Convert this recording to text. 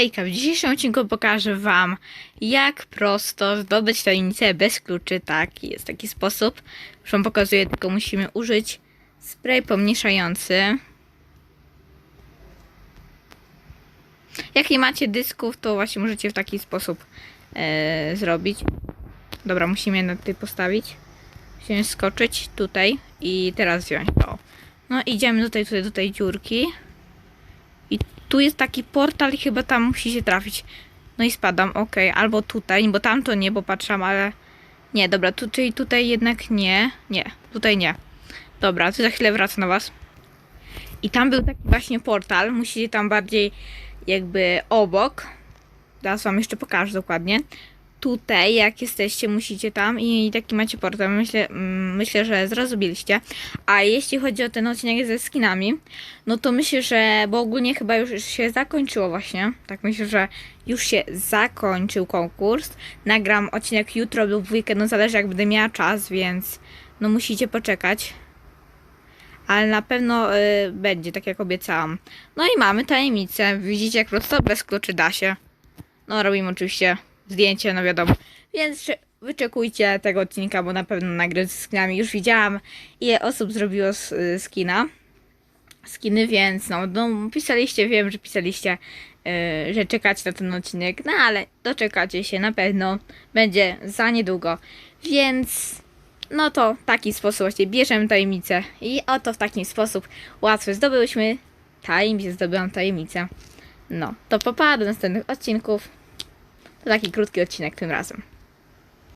Hejka, w dzisiejszym odcinku pokażę Wam, jak prosto zdobyć tajemnicę bez kluczy. Tak, jest taki sposób. Już Wam pokazuję, tylko musimy użyć spray pomniejszający. Jak nie macie dysków, to właśnie możecie w taki sposób e, zrobić. Dobra, musimy je na tutaj postawić. Musimy skoczyć tutaj i teraz wziąć. O. No idziemy tutaj, tutaj do tej dziurki. Tu jest taki portal chyba tam musi się trafić. No i spadam, ok. Albo tutaj, bo tam to nie, bo patrzam, ale... Nie, dobra, tu, czyli tutaj jednak nie. Nie, tutaj nie. Dobra, to za chwilę wracam na was. I tam był taki właśnie portal. Musicie tam bardziej jakby obok. Teraz wam jeszcze pokażę dokładnie. Tutaj, jak jesteście, musicie tam i taki macie portal. Myślę, mm, myślę, że zrozumieliście. A jeśli chodzi o ten odcinek ze skinami, no to myślę, że, bo ogólnie chyba już się zakończyło właśnie. Tak myślę, że już się zakończył konkurs. Nagram odcinek jutro lub w weekend, no zależy jak będę miała czas, więc no musicie poczekać. Ale na pewno y, będzie, tak jak obiecałam. No i mamy tajemnicę. Widzicie jak prosto bez kluczy da się. No robimy oczywiście zdjęcie, no wiadomo. Więc cze- wyczekujcie tego odcinka, bo na pewno nagram z skinami. Już widziałam ile osób zrobiło y, skina. Skiny, więc no, no pisaliście, wiem, że pisaliście, y, że czekacie na ten odcinek, no ale doczekacie się na pewno. Będzie za niedługo. Więc no to taki sposób właśnie bierzemy tajemnicę i oto w taki sposób łatwo zdobyłyśmy tajemnicę, zdobyłam tajemnicę. No, to popa do następnych odcinków. Taki krótki odcinek tym razem.